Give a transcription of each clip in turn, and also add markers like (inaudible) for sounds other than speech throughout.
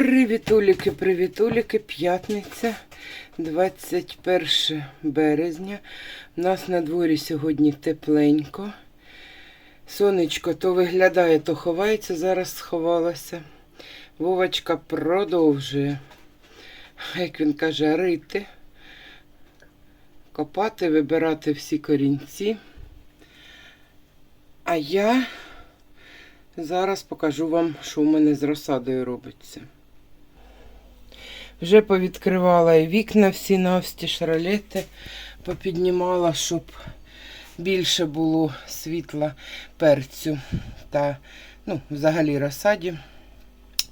Привітуліки, привітуліки, п'ятниця, 21 березня. У нас на дворі сьогодні тепленько. Сонечко то виглядає, то ховається, зараз сховалося. Вовочка продовжує, як він каже, рити, копати, вибирати всі корінці. А я зараз покажу вам, що в мене з розсадою робиться. Вже повідкривала і вікна всі навстіж ролети, попіднімала, щоб більше було світла перцю та ну, взагалі розсаді.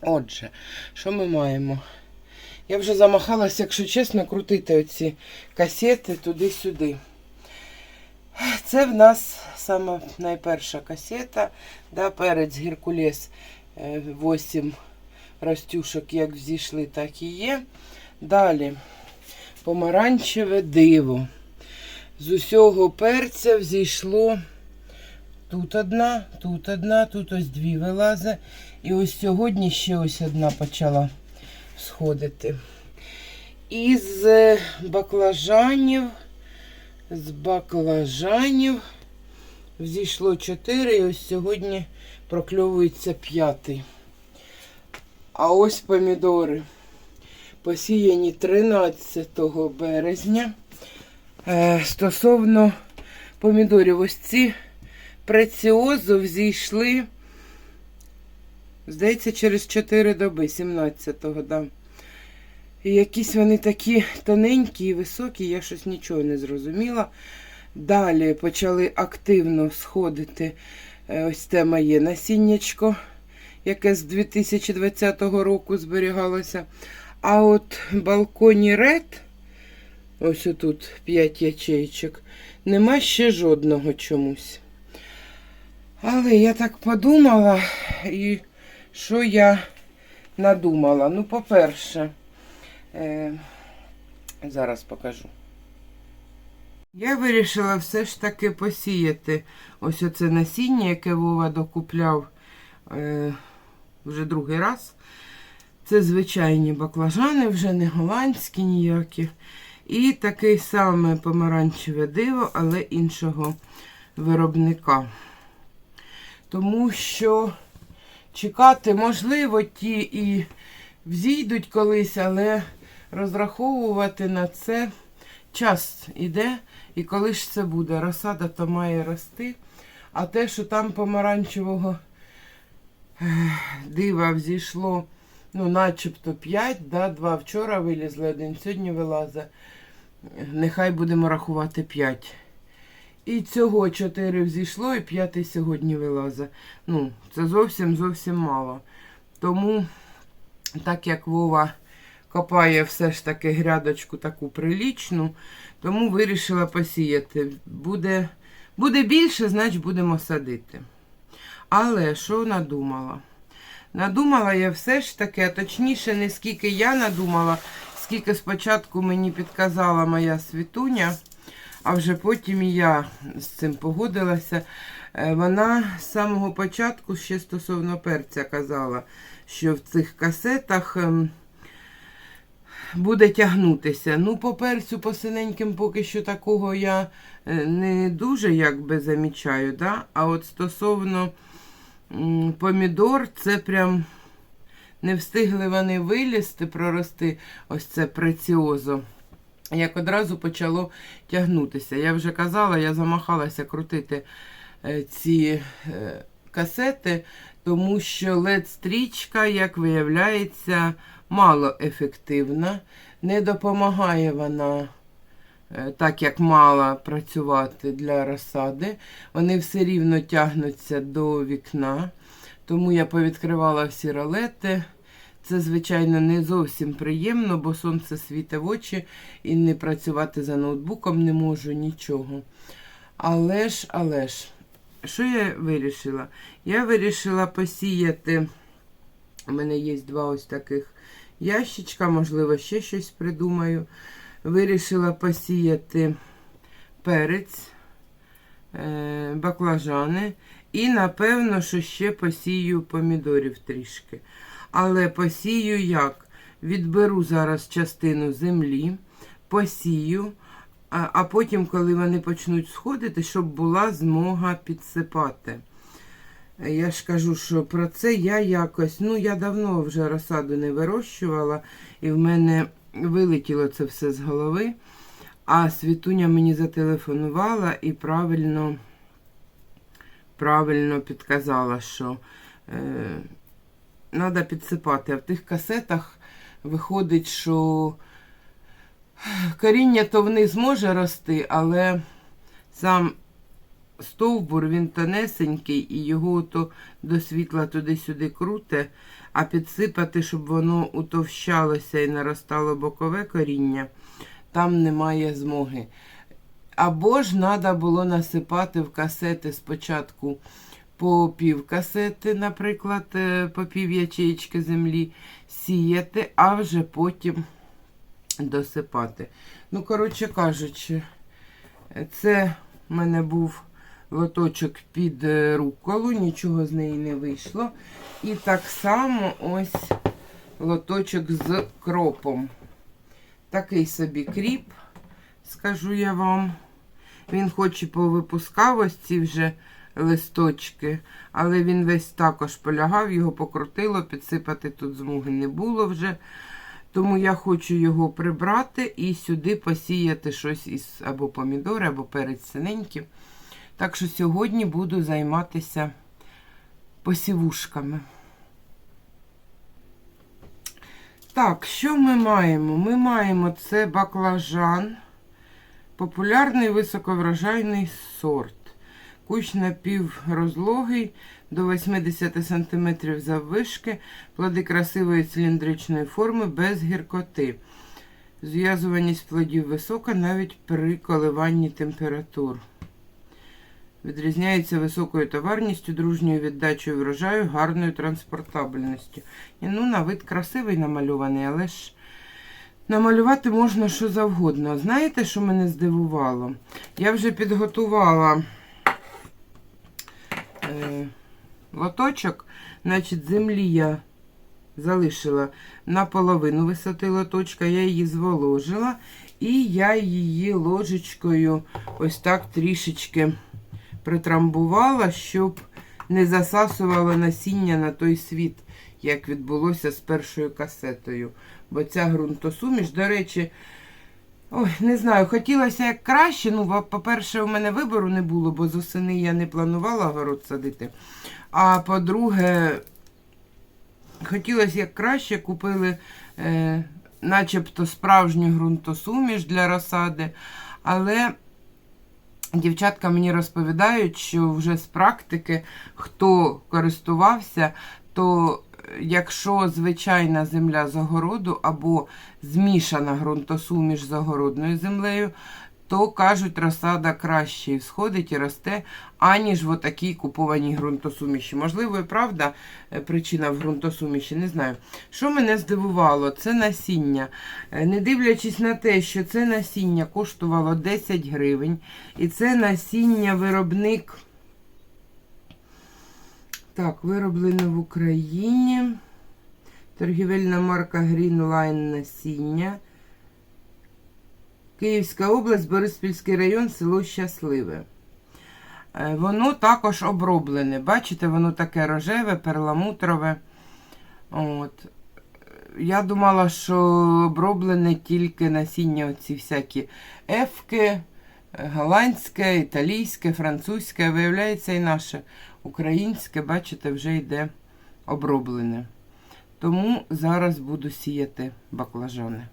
Отже, що ми маємо? Я вже замахалася, якщо чесно, крутити оці касети туди-сюди. Це в нас сама найперша касета, да, перець Геркулес 8 растюшок, як взійшли, так і є. Далі помаранчеве диво. З усього перця взійшло тут одна, тут одна, тут ось дві вилази. І ось сьогодні ще ось одна почала сходити. Із е, баклажанів, з баклажанів взійшло 4 і ось сьогодні прокльовується п'ятий. А ось помідори. Посіяні 13 березня. Е, стосовно помідорів, ось ці преціозу взійшли, здається, через 4 доби, 17-го, да. І якісь вони такі тоненькі і високі, я щось нічого не зрозуміла. Далі почали активно сходити е, ось те моє насіннячко, яке з 2020 року зберігалося. А от балконі ред, ось отут 5 ячейчок, нема ще жодного чомусь. Але я так подумала, і що я надумала? Ну, по-перше, е, зараз покажу. Я вирішила все ж таки посіяти ось оце насіння, яке Вова докупляв е, вже другий раз. Це звичайні баклажани, вже не голландські ніякі. І таке саме помаранчеве диво, але іншого виробника. Тому що чекати, можливо, ті і взійдуть колись, але розраховувати на це час іде. І коли ж це буде? Розсада то має рости. А те, що там помаранчевого дива взійшло, ну, начебто 5, да, 2 вчора вилізли, один сьогодні вилазить. Нехай будемо рахувати 5. І цього 4 взійшло, і 5 сьогодні вилазить. Ну, це зовсім зовсім мало. Тому, так як Вова копає все ж таки грядочку таку прилічну, тому вирішила посіяти. Буде, буде більше, значить будемо садити. Але що надумала? Надумала я все ж таки, а точніше, не скільки я надумала, скільки спочатку мені підказала моя світуня, а вже потім я з цим погодилася. Е, Вона з самого початку ще стосовно перця казала, що в цих касетах ем, буде тягнутися. Ну, по перцю, по синеньким поки що такого я е, не дуже якби замічаю. Да? А от стосовно помідор, це прям не встигли вони вилізти, прорости ось це преціозо. Як одразу почало тягнутися. Я вже казала, я замахалася крутити е, ці е, касети, тому що LED-стрічка, як виявляється, мало ефективна. Не допомагає вона так, як мала працювати для розсади. Вони все рівно тягнуться до вікна. Тому я повідкривала всі ролети. Це, звичайно, не зовсім приємно, бо сонце світить в очі і не працювати за ноутбуком не можу нічого. Але ж, але ж, що я вирішила? Я вирішила посіяти. У мене є два ось таких ящичка, можливо, ще щось придумаю. Вирішила посіяти перець, е, баклажани. І, напевно, що ще посію помідорів трішки. Але посію як? Відберу зараз частину землі, посію, а, потім, коли вони почнуть сходити, щоб була змога підсипати. Я ж кажу, що про це я якось, ну я давно вже розсаду не вирощувала, і в мене вилетіло це все з голови. А світуня мені зателефонувала і правильно, правильно підказала, що треба підсипати. А в тих касетах виходить, що коріння то вниз може рости, але сам стовбур він тонесенький і його то до світла туди-сюди круте, а підсипати, щоб воно утовщалося і наростало бокове коріння, там немає змоги. Або ж треба було насипати в касети спочатку по пів касети, наприклад, е, по пів ячеїчки землі, сіяти, а вже потім досипати. Ну, коротше кажучи, це в мене був лоточок під е, руколу, нічого з неї не вийшло. І так само ось лоточок з кропом. Такий собі кріп, скажу я вам. Він хоч і повипускав ось ці вже листочки, але він весь також полягав, його покрутило, підсипати тут змоги не було вже. Тому я хочу його прибрати і сюди посіяти щось із або помідори, або перець синенький. Так що сьогодні буду займатися посівушками. Так, що ми маємо? Ми маємо це баклажан, популярний високоврожайний сорт. Кущ напіврозлогий до 80 см заввишки, плоди красивої циліндричної форми без гіркоти. Зв'язуваність плодів висока навіть при коливанні температур. Відрізняється високою товарністю, дружньою віддачею врожаю, гарною транспортабельністю. І, ну, на вид красивий намальований, але ж намалювати можна що завгодно. Знаєте, що мене здивувало? Я вже підготувала е, лоточок, значить, землі я залишила наполовину висоти лоточка, я її зволожила, і я її ложечкою ось так трішечки притрамбувала, щоб не засасувало насіння на той світ, як відбулося з першою касетою. Бо ця ґрунтосуміш, до речі, ой, не знаю, хотілося як краще. Ну, по-перше, у мене вибору не було, бо з я не планувала город садити. А по-друге, хотілося як краще, купили е, начебто справжню ґрунтосуміш для розсади, але. Дівчатка мені розповідають, що вже з практики, хто користувався, то якщо звичайна земля загороду або змішана ґрунтосуміш з огородною землею, то кажуть, розсада краще сходить і росте, аніж в отакій купованій ґрунтосуміші. Можливо, і правда, е, причина в ґрунтосуміші, не знаю. Що мене здивувало, це насіння. Е, Не дивлячись на те, що це насіння коштувало 10 гривень, і це насіння виробник. Так, вироблено в Україні. Торгівельна марка Greenline насіння. Київська область, Бориспільський район, село Щасливе. Е, Воно також оброблене. Бачите, воно таке рожеве, перламутрове. От. Я думала, що оброблене тільки насіння оці всякі ефки, голландське, італійське, французьке. Виявляється, і наше українське, бачите, вже йде оброблене. Тому зараз буду сіяти баклажани.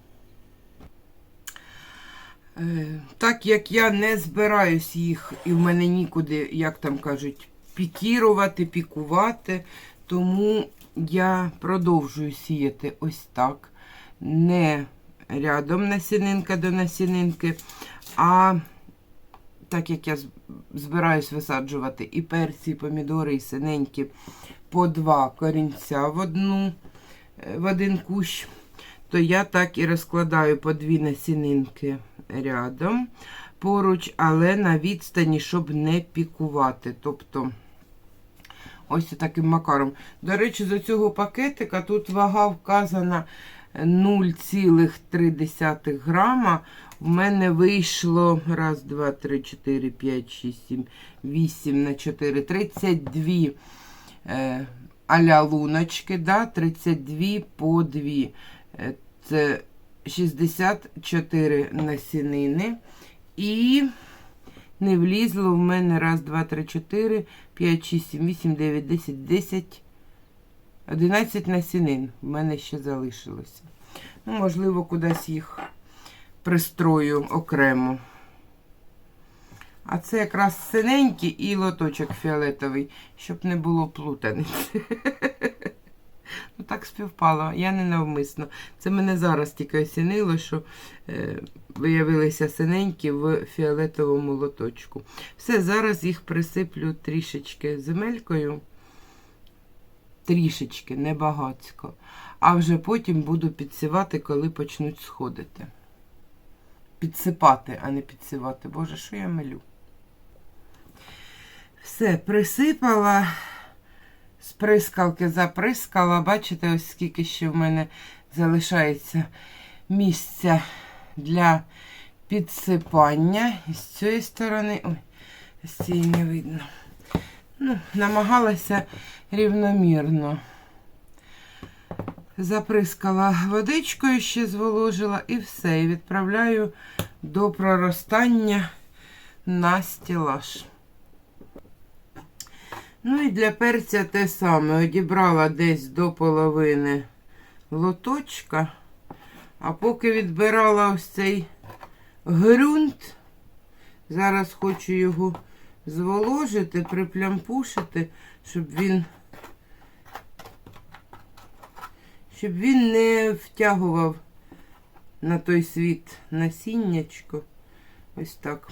Е, Так як я не збираюсь їх, і в мене нікуди, як там кажуть, пікірувати, пікувати, тому я продовжую сіяти ось так. Не рядом насінинка до насінинки, а так як я збираюсь висаджувати і перці, і помідори, і синенькі по два корінця в одну, е, в один кущ, то я так і розкладаю по дві насінинки рядом поруч, але на відстані, щоб не пікувати. Тобто ось таким макаром. До речі, з цього пакетика тут вага вказана 0,3 грама. В мене вийшло раз, два, три, чотири, п'ять, шість, сім, вісім на 4, 32 е, аля луночки, да, 32 по 2. Е, це 64 насінини. І не влізло в мене раз, два, три, чотири, п'ять, шість, сім, вісім, дев'ять, десять, десять, одинадцять насінин. В мене ще залишилося. Ну, можливо, кудись їх пристрою окремо. А це якраз синенький і лоточок фіолетовий, щоб не було плутаниці. (laughs) Ну, так співпало, я не навмисно. Це мене зараз тільки осінило, що е, виявилися синенькі в фіолетовому лоточку. Все, зараз їх присиплю трішечки земелькою. Трішечки, небагацько. А вже потім буду підсівати, коли почнуть сходити. Підсипати, а не підсівати. Боже, що я милю? Все, присипала, з прискалки заприскала. Бачите, ось скільки ще в мене залишається місця для підсипання. І з цієї сторони, ой, з цієї не видно. Ну, намагалася рівномірно. Заприскала водичкою, ще зволожила і все. І відправляю до проростання на стілаж. Ну і для перця те саме. Одібрала десь до половини лоточка, а поки відбирала ось цей ґрунт, зараз хочу його зволожити, приплямпушити, щоб він щоб він не втягував на той світ насіннячко. Ось так.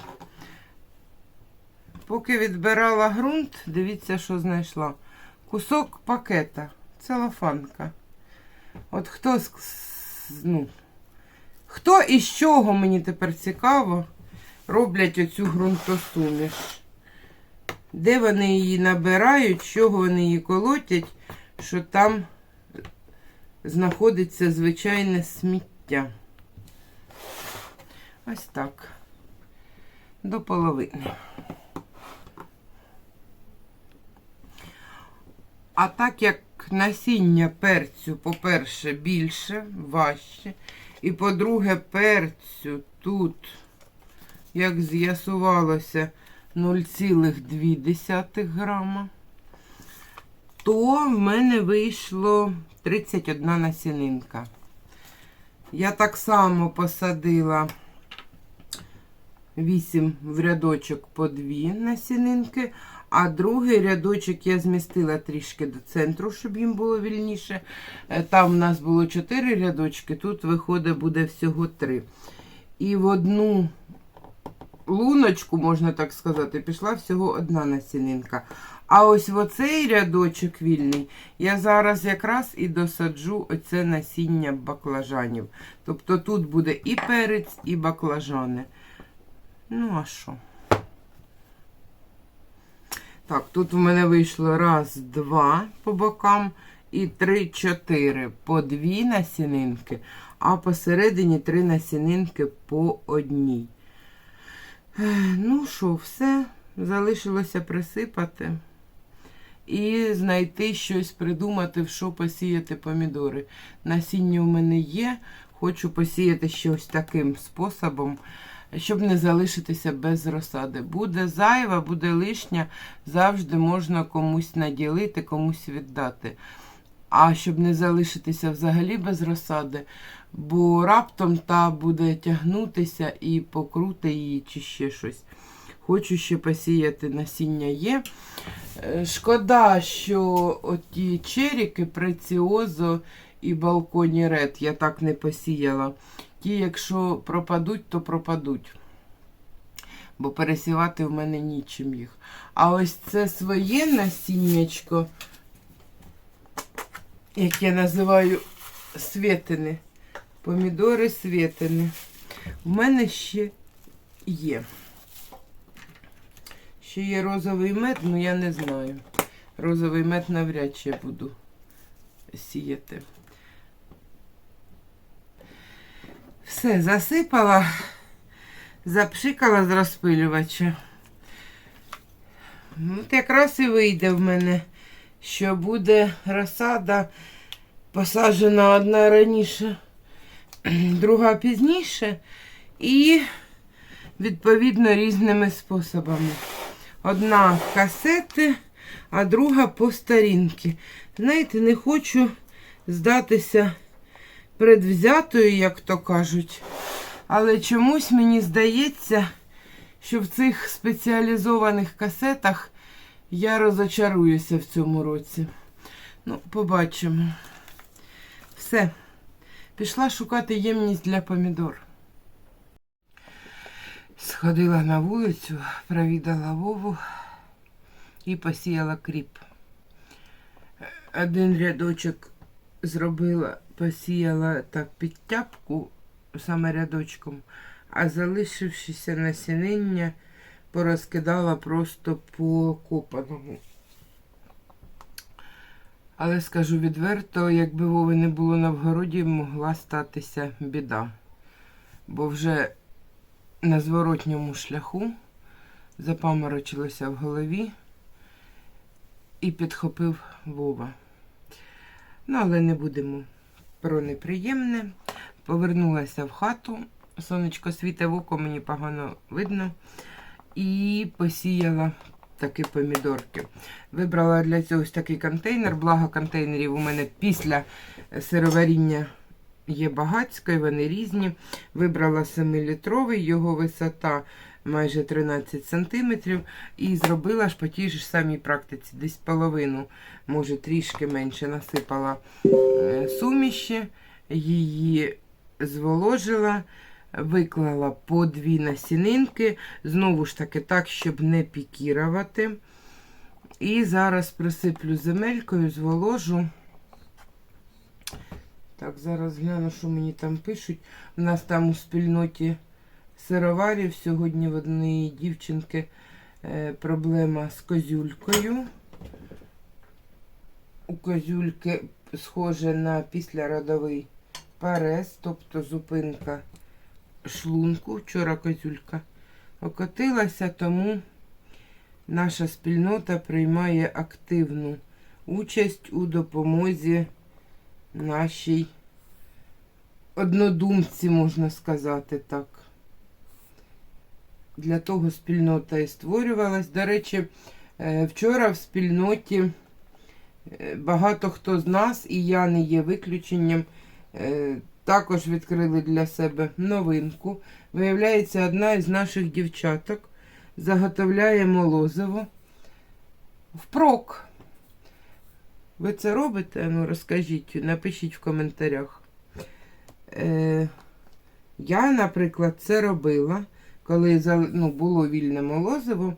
Поки відбирала ґрунт, дивіться, що знайшла. Кусок пакета, целофанка. От хто ну, хто і з чого мені тепер цікаво, роблять оцю ґрунтосуміш. Де вони її набирають, чого вони її колотять, що там знаходиться звичайне сміття. Ось так. До половини. А так як насіння перцю, по-перше, більше, важче. І по-друге, перцю тут, як з'ясувалося, 0,2 грама, то в мене вийшло 31 насінинка. Я так само посадила 8 в рядочок по 2 насінинки, а другий рядочок я змістила трішки до центру, щоб їм було вільніше. Е, Там у нас було 4 рядочки, тут виходить буде всього 3. І в одну луночку, можна так сказати, пішла всього одна насінинка. А ось в оцей рядочок вільний я зараз якраз і досаджу оце насіння баклажанів. Тобто тут буде і перець, і баклажани. Ну, а що? Так, тут у мене вийшло раз, два по бокам і три, чотири по дві насінинки, а посередині три насінинки по одній. Ну що, все, залишилося присипати і знайти щось придумати, в що посіяти помідори. Насіння у мене є, хочу посіяти щось таким способом щоб не залишитися без розсади. Буде зайва, буде лишня, завжди можна комусь наділити, комусь віддати. А щоб не залишитися взагалі без розсади, бо раптом та буде тягнутися і покрути її чи ще щось. Хочу ще посіяти насіння є. Е, Шкода, що оті черіки, преціозо і балконі ред я так не посіяла. Ті, якщо пропадуть, то пропадуть. Бо пересівати в мене нічим їх. А ось це своє насіннячко, як я називаю світини. Помідори світини. В мене ще є. Ще є розовий мед, але я не знаю. Розовий мед навряд чи я буду сіяти. Все, засипала, запшикала з розпилювача. От якраз і вийде в мене, що буде розсада посаджена одна раніше, (clears throat) друга пізніше. І відповідно різними способами. Одна касети, а друга по старінки. Знаєте, не хочу здатися предвзятою, як то кажуть. Але чомусь мені здається, що в цих спеціалізованих касетах я розочаруюся в цьому році. Ну, побачимо. Все. Пішла шукати ємність для помідор. Сходила на вулицю, провідала Вову і посіяла кріп. Один рядочок зробила, посіяла так під тяпку, саме рядочком, а залишившися насіння порозкидала просто по копаному. Але скажу відверто, якби Вови не було на вгороді, могла статися біда. Бо вже на зворотньому шляху запаморочилося в голові і підхопив Вова. Ну, але не будемо про неприємне. Повернулася в хату. Сонечко світе в око, мені погано видно. І посіяла такі помідорки. Вибрала для цього ось такий контейнер. Благо контейнерів у мене після сироваріння є багатсько, і вони різні. Вибрала 7-літровий, його висота майже 13 см. І зробила ж по тій ж самій практиці. Десь половину, може трішки менше, насипала е, суміші, її зволожила. Виклала по дві насінинки, знову ж таки, так, щоб не пікірувати. І зараз присиплю земелькою, зволожу. Так, зараз гляну, що мені там пишуть. У нас там у спільноті сироварів сьогодні в однієї дівчинки е, проблема з козюлькою. У козюльки схоже на післяродовий парез, тобто зупинка шлунку. Вчора козюлька окотилася, тому наша спільнота приймає активну участь у допомозі нашій однодумці, можна сказати так. Для того спільнота і створювалась. До речі, е, вчора в спільноті е, багато хто з нас, і я не є виключенням, е, також відкрили для себе новинку. Виявляється, одна із наших дівчаток заготовляє молозиво впрок. Ви це робите? Ну, розкажіть, напишіть в коментарях. Е, я, наприклад, це робила, коли ну, було вільне молозиво,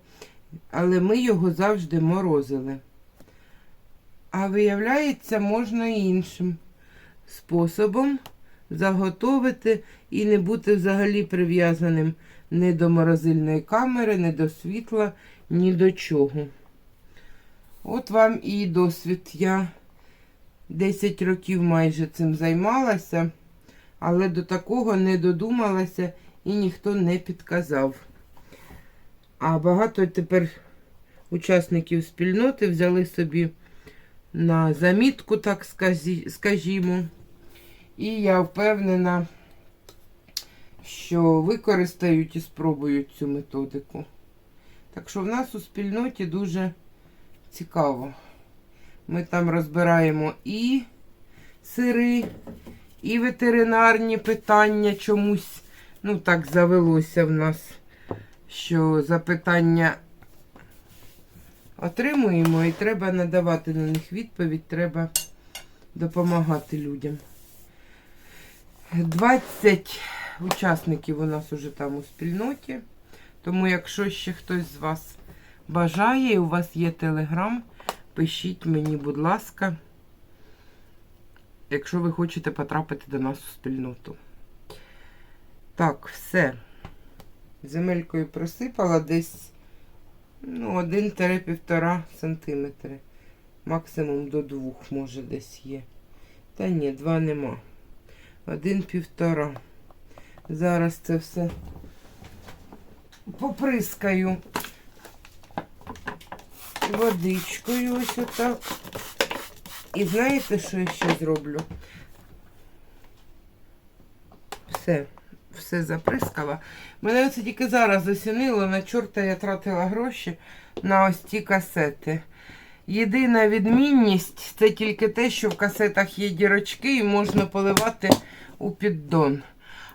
але ми його завжди морозили. А виявляється, можна іншим способом заготовити і не бути взагалі прив'язаним ні до морозильної камери, ні до світла, ні до чого. От вам і досвід. Я 10 років майже цим займалася, але до такого не додумалася і ніхто не підказав. А багато тепер учасників спільноти взяли собі на замітку, так скажімо. І я впевнена, що використають і спробують цю методику. Так що в нас у спільноті дуже цікаво. Ми там розбираємо і сири, і ветеринарні питання чомусь. Ну, так завелося в нас, що запитання отримуємо і треба надавати на них відповідь, треба допомагати людям. 20 учасників у нас уже там у спільноті. Тому, якщо ще хтось з вас бажає, і у вас є телеграм, пишіть мені, будь ласка, якщо ви хочете потрапити до нас у спільноту. Так, все. Земелькою просипала десь ну, 1-1,5 см. Максимум до двох, може, десь є. Та ні, два нема. Один півтора. Зараз це все поприскаю водичкою ось отак. І знаєте, що я ще зроблю? Все, все заприскала. Мене оце тільки зараз осінило, на чорта я тратила гроші на ось ті касети. Єдина відмінність це тільки те, що в касетах є дірочки і можна поливати у піддон.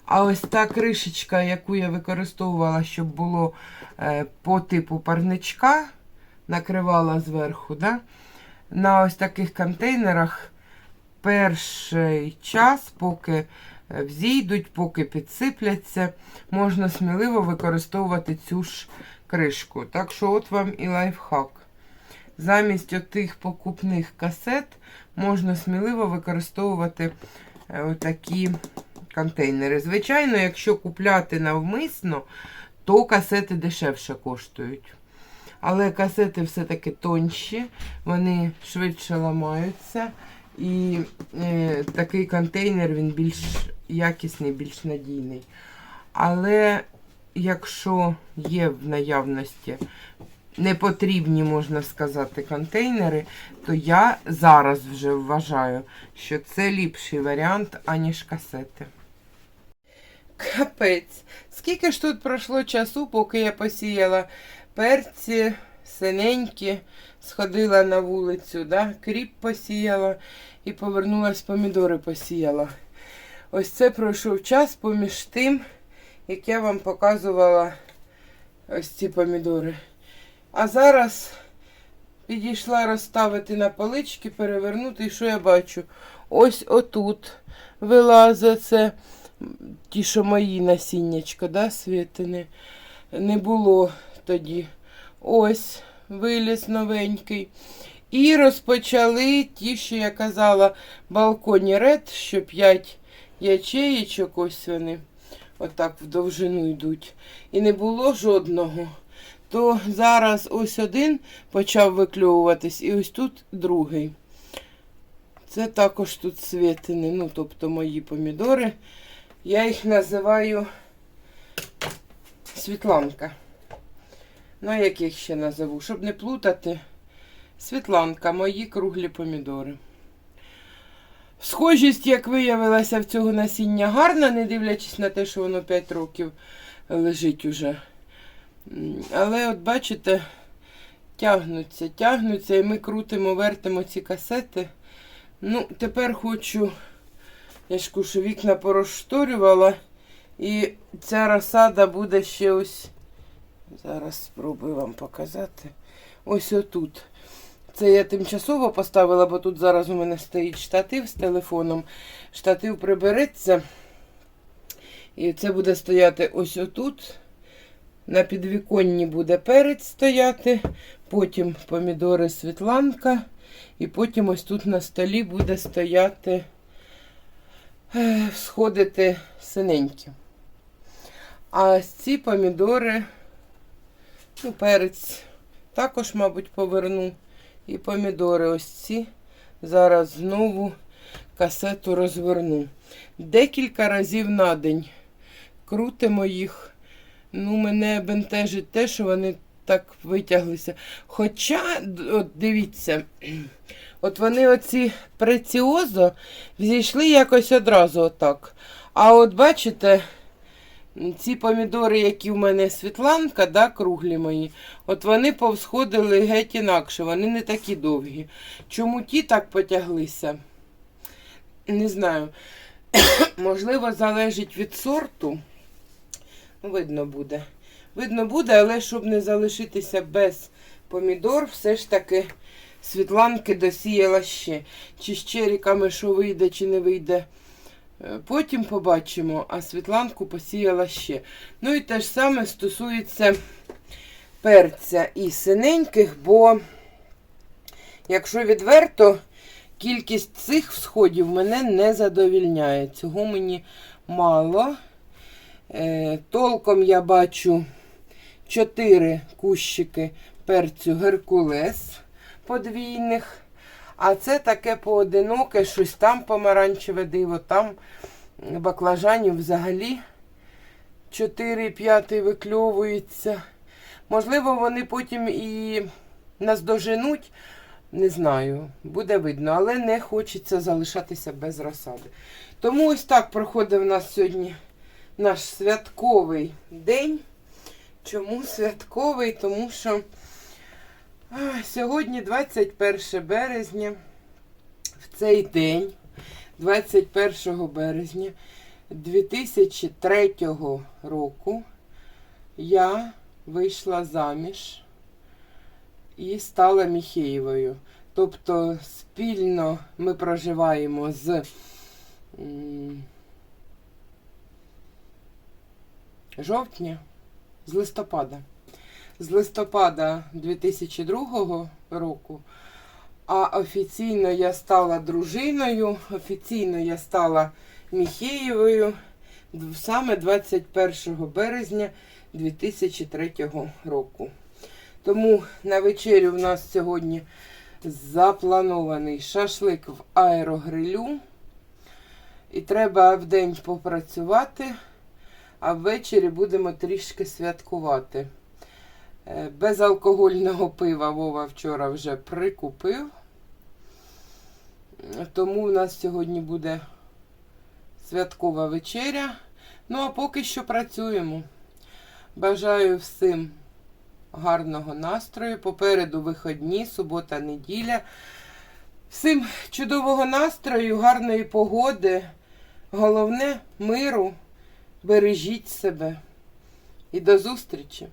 А ось та кришечка, яку я використовувала, щоб було е, по типу парничка, накривала зверху, да? на ось таких контейнерах перший час, поки взійдуть, поки підсипляться, можна сміливо використовувати цю ж кришку. Так що от вам і лайфхак. Замість отих покупних касет можна сміливо використовувати е, отакі контейнери. Звичайно, якщо купляти навмисно, то касети дешевше коштують. Але касети все-таки тонші, вони швидше ламаються. І е, такий контейнер він більш якісний, більш надійний. Але якщо є в наявності непотрібні, можна сказати, контейнери, то я зараз вже вважаю, що це ліпший варіант, аніж касети. Капець. Скільки ж тут пройшло часу, поки я посіяла перці, синенькі, сходила на вулицю, да? кріп посіяла і повернулась помідори посіяла. Ось це пройшов час поміж тим, як я вам показувала ось ці помідори. А зараз підійшла розставити на полички, перевернути, і що я бачу? Ось отут вилазить це ті, що мої насіннячка, да, світини. Не було тоді. Ось виліз новенький. І розпочали ті, що я казала, балконі ред, що 5 ячеїчок, ось вони отак в довжину йдуть. І не було жодного. То зараз ось один почав виклюватись, і ось тут другий. Це також тут світини, ну, тобто мої помідори. Я їх називаю Світланка. Ну, як їх ще назову, щоб не плутати. Світланка, мої круглі помідори. Схожість, як виявилася в цього насіння, гарна, не дивлячись на те, що воно 5 років лежить уже. Але, от бачите, тягнуться, тягнуться, і ми крутимо, вертимо ці касети. Ну, тепер хочу, я ж кушу, вікна порозшторювала, і ця розсада буде ще ось. Зараз спробую вам показати. Ось отут. Це я тимчасово поставила, бо тут зараз у мене стоїть штатив з телефоном. Штатив прибереться. І це буде стояти ось отут. На підвіконні буде перець стояти, потім помідори світланка. І потім ось тут на столі буде стояти, е, сходити синенькі. А ці помідори, ну, перець також, мабуть, поверну. І помідори ось ці. Зараз знову касету розверну. Декілька разів на день крутимо їх. Ну, мене бентежить те, що вони так витяглися. Хоча, от дивіться, (clears throat) от вони оці преціозо взійшли якось одразу отак. А от бачите, ці помідори, які в мене світланка, да, круглі мої, от вони повсходили геть інакше, вони не такі довгі. Чому ті так потяглися? Не знаю. (coughs) Можливо, залежить від сорту. Видно буде. Видно буде, але щоб не залишитися без помідор, все ж таки світланки досіяла ще. Чи з черіками, що вийде, чи не вийде. Е, Потім побачимо, а світланку посіяла ще. Ну і те ж саме стосується перця і синеньких, бо, якщо відверто, кількість цих всходів мене не задовільняє. Цього мені мало. Е, толком я бачу 4 кущики перцю Геркулес подвійних. А це таке поодиноке, щось там помаранчеве диво, там баклажанів взагалі 4-5 викльовується. Можливо, вони потім і наздоженуть, не знаю, буде видно, але не хочеться залишатися без розсади. Тому ось так проходить в нас сьогодні наш святковий день. Чому святковий? Тому що сьогодні 21 березня, в цей день, 21 березня 2003 року, я вийшла заміж і стала Міхеєвою. Тобто спільно ми проживаємо з жовтня, з листопада. З листопада 2002 року. А офіційно я стала дружиною, офіційно я стала Міхеєвою саме 21 березня 2003 року. Тому на вечерю в нас сьогодні запланований шашлик в аерогрилю. І треба вдень попрацювати, а ввечері будемо трішки святкувати. Е, Безалкогольного пива Вова вчора вже прикупив. Тому в нас сьогодні буде святкова вечеря. Ну, а поки що працюємо. Бажаю всім гарного настрою. Попереду виходні, субота, неділя. Всім чудового настрою, гарної погоди. Головне миру. Бережіть себе. І до зустрічі!